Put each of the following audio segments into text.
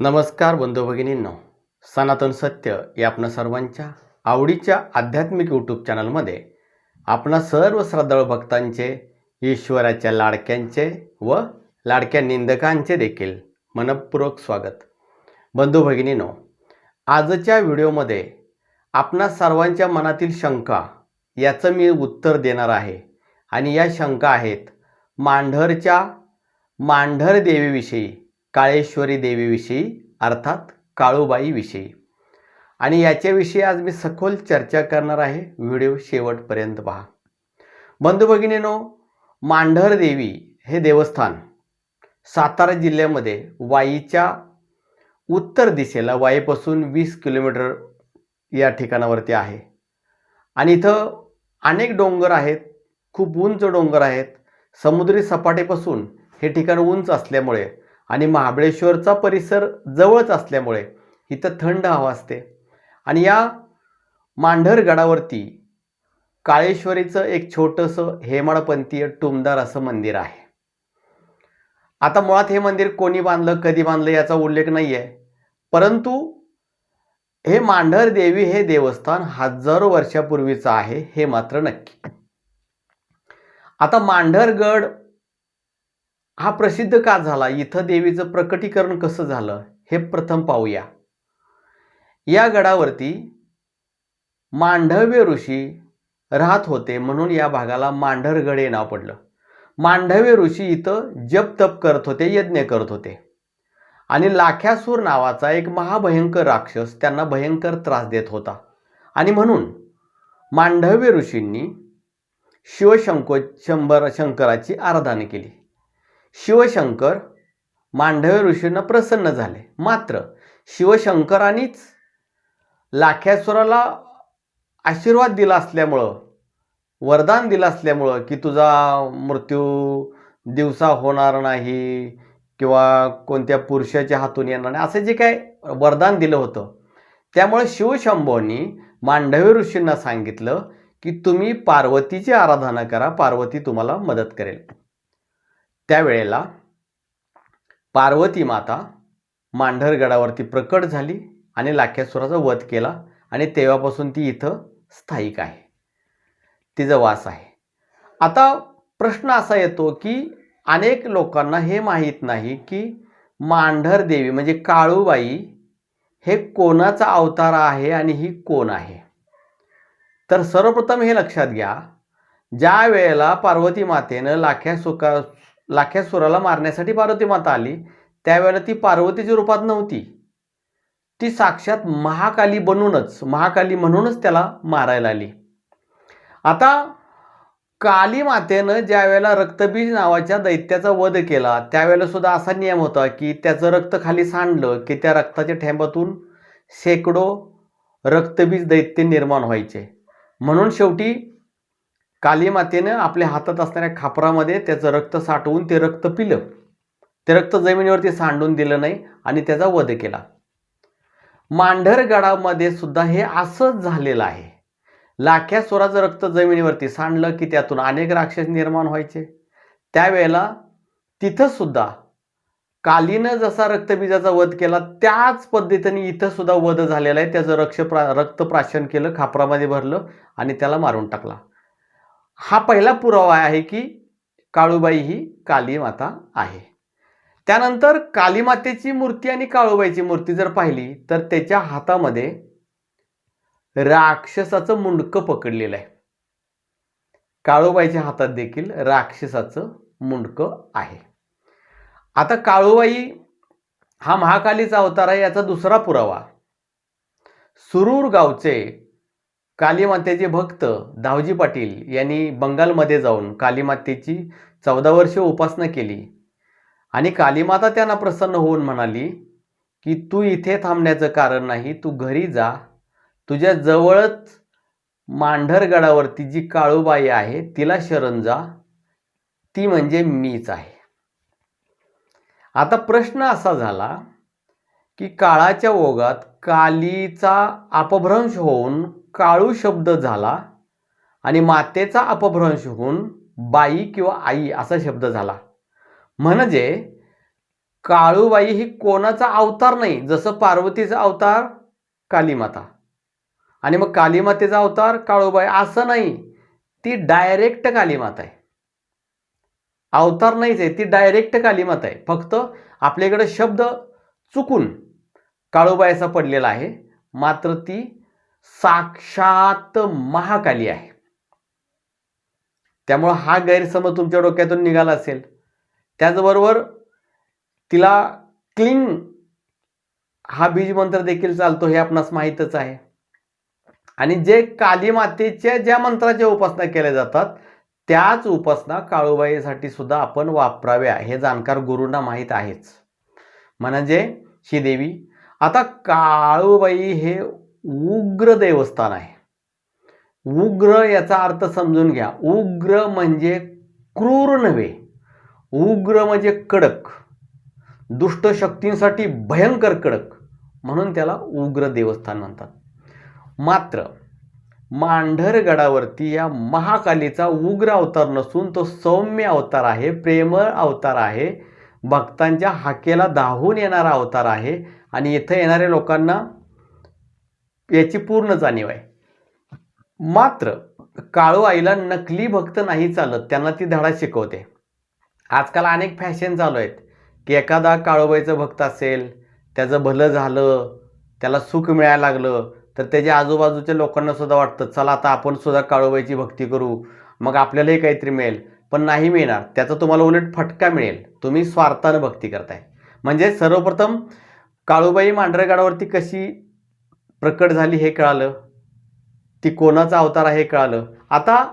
नमस्कार बंधू भगिनींनो सनातन सत्य या आपणा सर्वांच्या आवडीच्या आध्यात्मिक यूट्यूब चॅनलमध्ये आपणा सर्व श्रद्धाळू भक्तांचे ईश्वराच्या लाडक्यांचे व लाडक्या निंदकांचे देखील मनपूर्वक स्वागत. बंधू भगिनींनो आजच्या व्हिडिओमध्ये आपणा सर्वांच्या मनातील शंका याचं मी उत्तर देणार आहे आणि या शंका आहेत मांढरच्या मांढर देवीविषयी. काळेश्वरी देवीविषयी अर्थात काळूबाईविषयी. आणि याच्याविषयी आज मी सखोल चर्चा करणार आहे. व्हिडिओ शेवटपर्यंत पहा. बंधू भगिनीनो मांढर देवी हे देवस्थान सातारा जिल्ह्यामध्ये वाईच्या उत्तर दिशेला वाईपासून वीस किलोमीटर या ठिकाणावरती आहे. आणि इथं अनेक डोंगर आहेत. खूप उंच डोंगर आहेत. समुद्री सपाटीपासून हे ठिकाण उंच असल्यामुळे आणि महाबळेश्वरचा परिसर जवळच असल्यामुळे इथं थंड हवा असते. आणि या मांढर गडावरती काळेश्वरीचं एक छोटंसं हेमाडपंथीय टुमदार असं मंदिर आहे. आता मुळात हे मंदिर कोणी बांधलं कधी बांधलं याचा उल्लेख नाही आहे परंतु हे मांढर देवी हे देवस्थान हजारो वर्षापूर्वीचं आहे हे मात्र नक्की. आता मांढरगड हा प्रसिद्ध का झाला? इथं देवीचं प्रकटीकरण कसं झालं? हे प्रथम पाहूया. या गडावरती मांढव्य ऋषी राहत होते म्हणून या भागाला मांढरगड हे नाव पडलं. मांढव्य ऋषी इथं जप तप करत होते यज्ञ करत होते. आणि लाख्यासूर नावाचा एक महाभयंकर राक्षस त्यांना भयंकर त्रास देत होता. आणि म्हणून मांढव्य ऋषींनी शिवशंको शंभर शंकराची आराधना केली. शिवशंकर मांडवे ऋषींना प्रसन्न झाले. मात्र शिवशंकरांनीच लाख्यासुराला आशीर्वाद दिला असल्यामुळं वरदान दिलं असल्यामुळं की तुझा मृत्यू दिवसा होणार नाही किंवा कोणत्या पुरुषाच्या हातून येणार नाही असं जे काय वरदान दिलं होतं. त्यामुळे शिवशंभोनी मांडवी ऋषींना सांगितलं की तुम्ही पार्वतीची आराधना करा पार्वती तुम्हाला मदत करेल. त्यावेळेला पार्वती माता मांढरगडावरती प्रकट झाली आणि लाख्यासुराचा वध केला आणि तेव्हापासून ती इथं स्थायिक आहे. तिचा वास आहे. आता प्रश्न असा येतो की अनेक लोकांना हे माहीत नाही की मांढर देवी म्हणजे काळूबाई हे कोणाचा अवतार आहे आणि ही कोण आहे? तर सर्वप्रथम हे लक्षात घ्या. ज्या वेळेला पार्वती मातेनं लाख्या सुका लाख्यासुराला मारण्यासाठी पार्वती माता आली. त्यावेळेला ती पार्वतीच्या रूपात नव्हती. ती साक्षात महाकाली बनूनच महाकाली म्हणूनच त्याला मारायला आली. आता काली मातेनं ज्या वेळेला रक्तबीज नावाच्या दैत्याचा वध केला त्यावेळेला सुद्धा असा नियम होता की त्याचं रक्त खाली सांडलं की त्या रक्ताच्या ठेंबातून शेकडो रक्तबीज दैत्य निर्माण व्हायचे. म्हणून शेवटी काली मातेनं आपल्या हातात असणाऱ्या खापरामध्ये त्याचं रक्त साठवून ते रक्त पिलं. ते रक्त जमिनीवरती सांडून दिलं नाही आणि त्याचा वध केला. मांढरगडामध्ये सुद्धा हे असंच झालेलं आहे. लाख्या स्वराचं रक्त जमिनीवरती सांडलं की त्यातून अनेक राक्षस निर्माण व्हायचे. त्यावेळेला तिथं सुद्धा कालीनं जसा रक्तबीजाचा वध केला त्याच पद्धतीने इथं सुद्धा वध झालेला आहे. त्याचं रक्ष प्रा रक्त प्राशन केलं खापरामध्ये भरलं आणि त्याला मारून टाकला. हा पहिला पुरावा आहे की काळूबाई ही काली माता आहे. त्यानंतर कालीमातेची मूर्ती आणि काळूबाईची मूर्ती जर पाहिली तर त्याच्या हातामध्ये राक्षसाचं मुंडकं पकडलेलं आहे. काळूबाईच्या हातात देखील राक्षसाचं मुंडकं आहे. आता काळूबाई हा महाकालीचा अवतार आहे याचा दुसरा पुरावा. सुरूर गावचे कालीमातेचे भक्त दावजी पाटील यांनी बंगालमध्ये जाऊन कालीमातेची चौदा वर्ष उपासना केली. आणि कालीमाता त्यांना प्रसन्न होऊन म्हणाली की तू इथे थांबण्याचं कारण नाही तू घरी जा. तुझ्या जवळच मांढरगडावरती जी काळूबाई आहे तिला शरण जा. ती म्हणजे मीच आहे. आता प्रश्न असा झाला की काळाच्या ओघात कालीचा अपभ्रंश होऊन काळू शब्द झाला आणि मातेचा अपभ्रंश होऊन बाई किंवा आई असा शब्द झाला. म्हणजे काळूबाई ही कोणाचा अवतार नाही जसं पार्वतीचा अवतार कालीमाता. आणि मग कालीमातेचा अवतार काळूबाई असं नाही ती डायरेक्ट कालीमाता आहे. अवतार नाहीच आहे ती डायरेक्ट कालीमाता आहे. फक्त आपल्याकडे शब्द चुकून काळूबाईचा पडलेला आहे मात्र ती साक्षात महाकाली आहे. त्यामुळं हा गैरसमज तुमच्या डोक्यातून निघाला असेल. त्याचबरोबर तिला क्लिंग हा बीजमंत्र देखील चालतो हे आपणास माहीतच आहे. आणि जे काली मातेच्या ज्या मंत्राच्या उपासना केल्या जातात त्याच उपासना काळूबाईसाठी सुद्धा आपण वापराव्या हे जाणकार गुरूंना माहीत आहेच. म्हणजे श्रीदेवी आता काळूबाई हे उग्र देवस्थान आहे. उग्र याचा अर्थ समजून घ्या. उग्र म्हणजे क्रूर नव्हे. उग्र म्हणजे कडक. दुष्ट शक्तींसाठी भयंकर कडक. म्हणून त्याला उग्र देवस्थान म्हणतात. मात्र मांढरगडावरती या महाकालीचा उग्र अवतार नसून तो सौम्य अवतार आहे प्रेमळ अवतार आहे. भक्तांच्या हाकेला धावून येणारा अवतार आहे. आणि इथं येणाऱ्या लोकांना याची पूर्ण जाणीव आहे. मात्र काळू आईला नकली भक्त नाही चालत त्यांना ती धडा शिकवते. आजकाल अनेक फॅशन चालू आहेत की एखादा काळूबाईचं भक्त असेल त्याचं भलं झालं त्याला सुख मिळायला लागलं तर त्याच्या आजूबाजूच्या लोकांना सुद्धा वाटतं चला आता आपण सुद्धा काळूबाईची भक्ती करू मग आपल्यालाही काहीतरी मिळेल. पण नाही मिळणार त्याचा तुम्हाला उलट फटका मिळेल. तुम्ही स्वार्थानं भक्ती करताय. म्हणजे सर्वप्रथम काळूबाई मांढरेगडावरती कशी प्रकट झाली हे कळालं. ती कोणाचा अवतार आहे हे कळालं. आता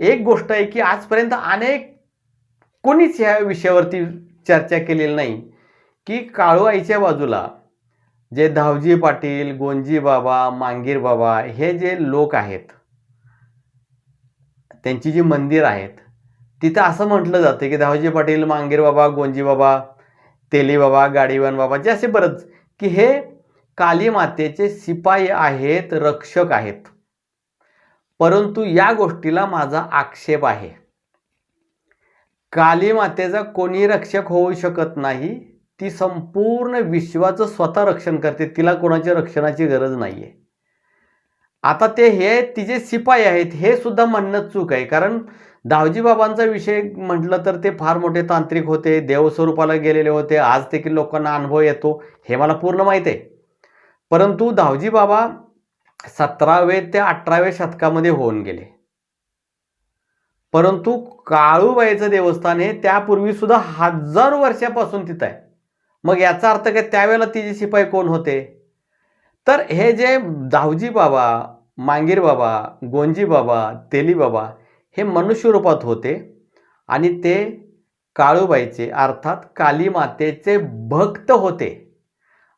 एक गोष्ट आहे की आजपर्यंत अनेक कोणीच ह्या विषयावरती चर्चा केलेली नाही. की काळू आईच्या बाजूला जे धावजी पाटील गोंजी बाबा मांगीर बाबा हे जे लोक आहेत त्यांची जी मंदिर आहेत तिथं असं म्हटलं जातं की धावजी पाटील मांगीर बाबा गोंजी बाबा तेली बाबा गाडीवान बाबा जे असे बरंच की हे कालीमातेचे शिपाई आहेत रक्षक आहेत. परंतु या गोष्टीला माझा आक्षेप आहे. कालीमातेचा कोणी रक्षक होऊ शकत नाही ती संपूर्ण विश्वाचं स्वतः रक्षण करते तिला कोणाच्या रक्षणाची गरज नाही आहे आता ते हे तिचे शिपाई आहेत हे सुद्धा म्हणणं चूक आहे कारण दावजी बाबांचा विषय म्हटलं तर ते फार मोठे तांत्रिक होते देवस्वरूपाला गेलेले होते आज देखील लोकांना अनुभव येतो हे मला पूर्ण माहीत आहे. परंतु दावजी बाबा सतरावे ते अठराव्या शतकामध्ये होऊन गेले. परंतु काळूबाईचं देवस्थान हे त्यापूर्वी सुद्धा हजारो वर्षापासून तिथं आहे. मग याचा अर्थ काय? त्यावेळेला तिचे शिपाई कोण होते? तर हे जे दावजी बाबा मांगीर बाबा गोंजी बाबा तेली बाबा हे मनुष्य रूपात होते आणि ते काळूबाईचे अर्थात काली मातेचे भक्त होते.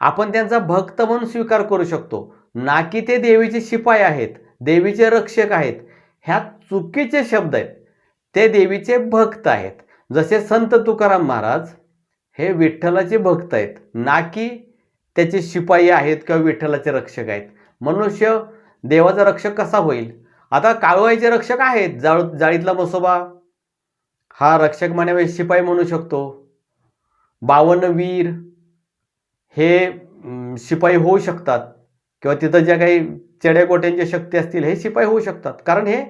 आपण त्यांचा भक्त म्हणून स्वीकार करू शकतो. ना की ते देवीचे शिपाई आहेत देवीचे रक्षक आहेत. ह्या चुकीचे शब्द आहेत. ते देवीचे भक्त आहेत. जसे संत तुकाराम महाराज हे विठ्ठलाचे भक्त आहेत. ना की त्याचे शिपाई आहेत किंवा विठ्ठलाचे रक्षक आहेत. मनुष्य देवाचा रक्षक कसा होईल? आता काळवाईचे रक्षक आहेत. जाळ जाळीतला मसोबा. हा रक्षक म्हणावे शिपाई म्हणू शकतो. बावनवीर वीर. हे शिपाई होऊ शकतात किंवा तिथं ज्या काही चेड्यागोट्यांच्या शक्ती असतील हे शिपाई होऊ शकतात. कारण हे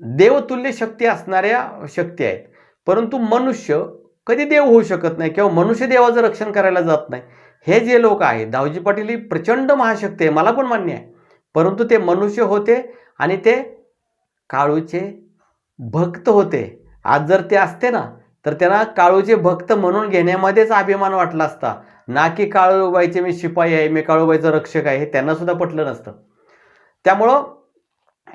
देवतुल्य शक्ती असणाऱ्या शक्ती आहेत. परंतु मनुष्य कधी देव होऊ शकत नाही किंवा मनुष्य देवाचं रक्षण करायला जात नाही. हे जे लोक आहेत दावजी पाटील ही प्रचंड महाशक्ती आहे मला पण मान्य आहे. परंतु ते मनुष्य होते आणि ते काळूचे भक्त होते. आज जर ते असते ना तर त्यांना काळूचे भक्त म्हणून घेण्यामध्येच अभिमान वाटला असता. ना की काळूबाईचे मी शिपाई आहे मी काळूबाईचं रक्षक आहे हे त्यांना सुद्धा पटलं नसतं. त्यामुळं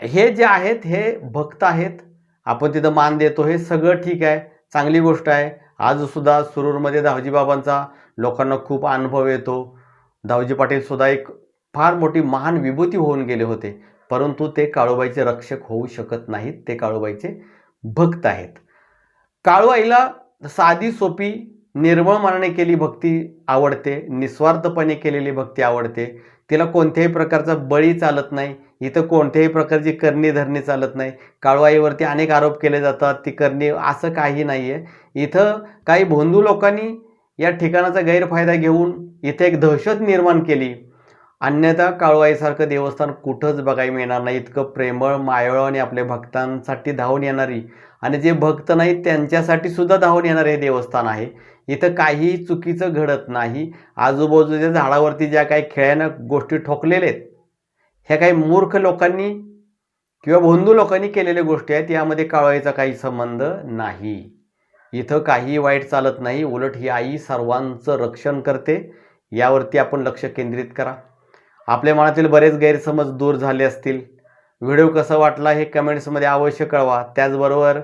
हे जे आहेत हे भक्त आहेत आपण तिथं मान देतो हे सगळं ठीक आहे चांगली गोष्ट आहे. आजसुद्धा सुरूरमध्ये दावजीबाबांचा लोकांना खूप अनुभव येतो. दावजी पाटीलसुद्धा एक फार मोठी महान विभूती होऊन गेले होते. परंतु ते काळूबाईचे रक्षक होऊ शकत नाहीत ते काळूबाईचे भक्त आहेत. काळूआईला साधी सोपी निर्मळ मनाने केली भक्ती आवडते निस्वार्थपणे केलेली भक्ती आवडते. तिला कोणत्याही प्रकारचा बळी चालत नाही. इथं कोणत्याही प्रकारची करणी धरणी चालत नाही. काळूआईवरती अनेक आरोप केले जातात. ती करणी असं काही नाही आहे इथं काही भोंदू लोकांनी या ठिकाणाचा गैरफायदा घेऊन इथे एक दहशत निर्माण केली. अन्यथा काळूआईसारखं देवस्थान कुठंच बघायला मिळणार नाही. इतकं प्रेमळ मायळ आणि आपल्या भक्तांसाठी धावून येणारी आणि जे भक्त नाहीत त्यांच्यासाठी सुद्धा धावून येणारे हे देवस्थान आहे. इथं काहीही चुकीचं घडत नाही. आजूबाजूच्या झाडावरती ज्या काही खेळ्यानं गोष्टी ठोकलेल्या आहेत ह्या काही मूर्ख लोकांनी किंवा भोंदू लोकांनी केलेल्या गोष्टी आहेत यामध्ये काळवाईचा काही संबंध नाही. इथं काही वाईट चालत नाही. उलट ही आई सर्वांचं रक्षण करते. यावरती आपण लक्ष केंद्रित करा. आपल्या मनातील बरेच गैरसमज दूर झाले असतील. व्हिडिओ कसा वाटला हे कमेंट्समध्ये अवश्य कळवा. त्याचबरोबर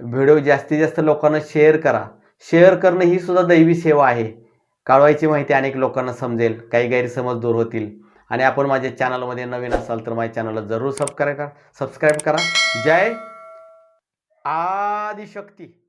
व्हिडिओ जास्तीत जास्त लोकांना शेअर करा. शेअर करणं ही सुद्धा दैवी सेवा आहे. काळवायची माहिती अनेक लोकांना समजेल. काही गैरसमज दूर होतील. आणि आपण माझ्या चॅनलमध्ये नवीन असाल तर माझ्या चॅनलला जरूर सबस्क्राईब करा. सबस्क्राईब करा. जय आदिशक्ती.